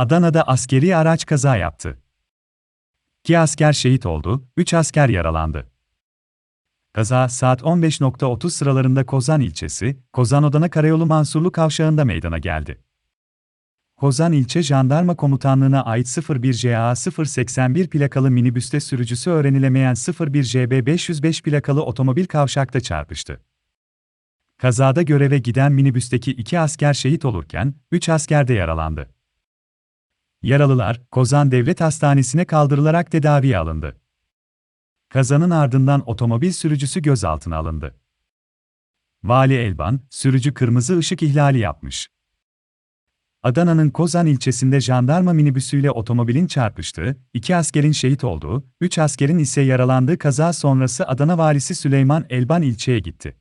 Adana'da askeri araç kaza yaptı. 2 asker şehit oldu, 3 asker yaralandı. Kaza saat 15.30 sıralarında Kozan ilçesi, Kozan Odana Karayolu Mansurlu Kavşağı'nda meydana geldi. Kozan İlçe Jandarma Komutanlığı'na ait 01 JA 081 plakalı minibüste sürücüsü öğrenilemeyen 01 JB 505 plakalı otomobil kavşakta çarpıştı. Kazada göreve giden minibüsteki iki asker şehit olurken, üç asker de yaralandı. Yaralılar, Kozan Devlet Hastanesi'ne kaldırılarak tedaviye alındı. Kazanın ardından otomobil sürücüsü gözaltına alındı. Vali Elban, sürücü kırmızı ışık ihlali yapmış. Adana'nın Kozan ilçesinde jandarma minibüsüyle otomobilin çarpıştığı, iki askerin şehit olduğu, üç askerin ise yaralandığı kaza sonrası Adana valisi Süleyman Elban ilçeye gitti.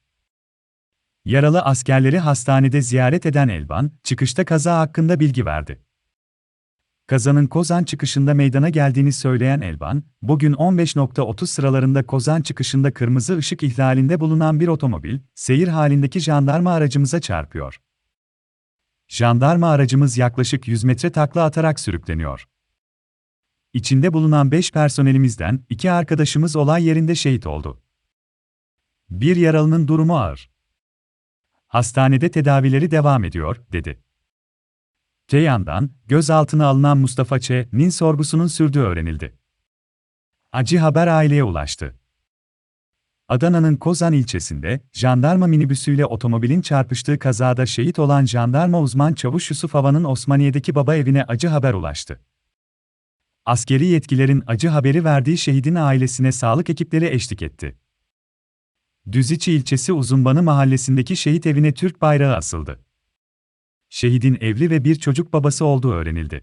Yaralı askerleri hastanede ziyaret eden Elban, çıkışta kaza hakkında bilgi verdi. Kazanın Kozan çıkışında meydana geldiğini söyleyen Elban, bugün 15.30 sıralarında Kozan çıkışında kırmızı ışık ihlalinde bulunan bir otomobil, seyir halindeki jandarma aracımıza çarpıyor. Jandarma aracımız yaklaşık 100 metre takla atarak sürükleniyor. İçinde bulunan 5 personelimizden 2 arkadaşımız olay yerinde şehit oldu. Bir yaralının durumu ağır. Hastanede tedavileri devam ediyor, dedi. Te yandan, gözaltına alınan Mustafa Ç.'nin sorgusunun sürdüğü öğrenildi. Acı haber aileye ulaştı. Adana'nın Kozan ilçesinde, jandarma minibüsüyle otomobilin çarpıştığı kazada şehit olan jandarma uzman çavuş Yusuf Hava'nın Osmaniye'deki baba evine acı haber ulaştı. Askeri yetkilerin acı haberi verdiği şehidin ailesine sağlık ekipleri eşlik etti. Düziçi ilçesi Uzunbanı mahallesindeki şehit evine Türk bayrağı asıldı. Şehidin evli ve bir çocuk babası olduğu öğrenildi.